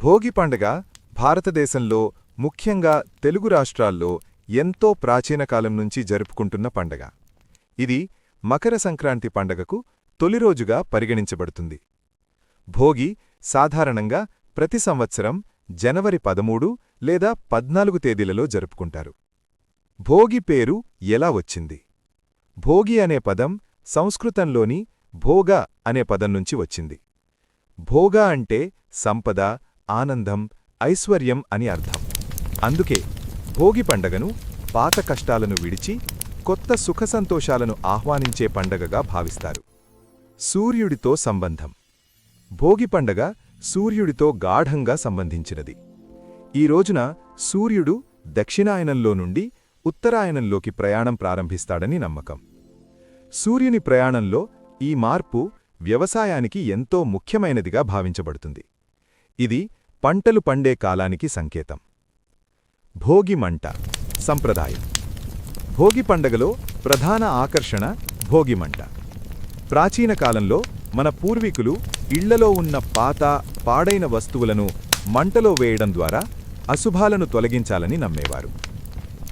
భోగి పండగ భారతదేశంలో ముఖ్యంగా తెలుగు రాష్ట్రాల్లో ఎంతో ప్రాచీన కాలం నుంచి జరుపుకుంటున్న పండగ. ఇది మకర సంక్రాంతి పండగకు తొలి రోజుగా పరిగణించబడుతుంది. భోగి సాధారణంగా ప్రతి సంవత్సరం జనవరి పదమూడు లేదా పద్నాలుగు తేదీలలో జరుపుకుంటారు. భోగి పేరు ఎలా వచ్చింది? భోగి అనే పదం సంస్కృతంలోని భోగ అనే పదం నుంచి వచ్చింది. భోగ అంటే సంపద ఆనందం ఐశ్వర్యం అని అర్థం. అందుకే భోగి పండగను పాత కష్టాలను విడిచి కొత్త సుఖసంతోషాలను ఆహ్వానించే పండగగా భావిస్తారు. సూర్యుడితో సంబంధం. భోగి పండగ సూర్యుడితో గాఢంగా సంబంధించినది. ఈ రోజున సూర్యుడు దక్షిణాయనంలో నుండి ఉత్తరాయణంలోకి ప్రయాణం ప్రారంభిస్తాడని నమ్మకం. సూర్యుని ప్రయాణంలో ఈ మార్పు వ్యవసాయానికి ఎంతో ముఖ్యమైనదిగా భావించబడుతుంది. ఇది పంటలు పండే కాలానికి సంకేతం. భోగి మంట సంప్రదాయం. భోగి పండగలో ప్రధాన ఆకర్షణ భోగిమంట ప్రాచీన కాలంలో మన పూర్వీకులు ఇళ్ళలో ఉన్న పాత పాడైన వస్తువులను మంటలో వేయడం ద్వారా అశుభాలను తొలగించాలని నమ్మేవారు.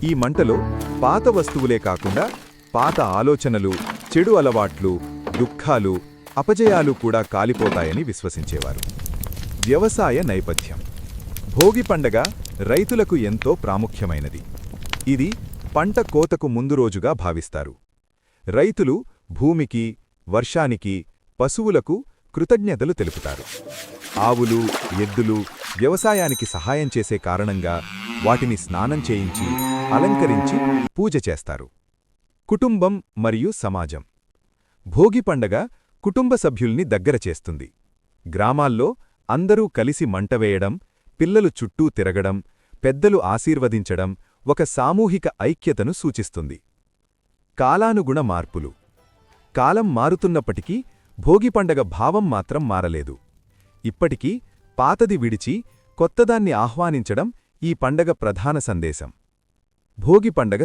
ఈ మంటలో పాత వస్తువులే కాకుండా పాత ఆలోచనలు చెడు అలవాట్లు దుఃఖాలు అపజయాలు కూడా కాలిపోతాయని విశ్వసించేవారు. వ్యవసాయ నైపథ్యం. భోగి పండగ రైతులకు ఎంతో ప్రాముఖ్యమైనది. ఇది పంట కోతకు ముందు రోజుగా భావిస్తారు. రైతులు భూమికి వర్షానికి పశువులకు కృతజ్ఞతలు తెలుపుతారు. ఆవులు ఎద్దులు వ్యవసాయానికి సహాయం చేసే కారణంగా వాటిని స్నానం చేయించి అలంకరించి పూజ చేస్తారు. కుటుంబం మరియు సమాజం. భోగి పండగ కుటుంబ సభ్యుల్ని దగ్గర చేస్తుంది. గ్రామాల్లో అందరూ కలిసి మంటవేయడం పిల్లలు చుట్టూ తిరగడం పెద్దలు ఆశీర్వదించడం ఒక సామూహిక ఐక్యతను సూచిస్తుంది. కాలానుగుణ మార్పులు. కాలం మారుతున్నప్పటికీ భోగి పండగ భావం మాత్రం మారలేదు. ఇప్పటికీ పాతది విడిచి కొత్తదాన్ని ఆహ్వానించడం ఈ పండగ ప్రధాన సందేశం. భోగి పండగ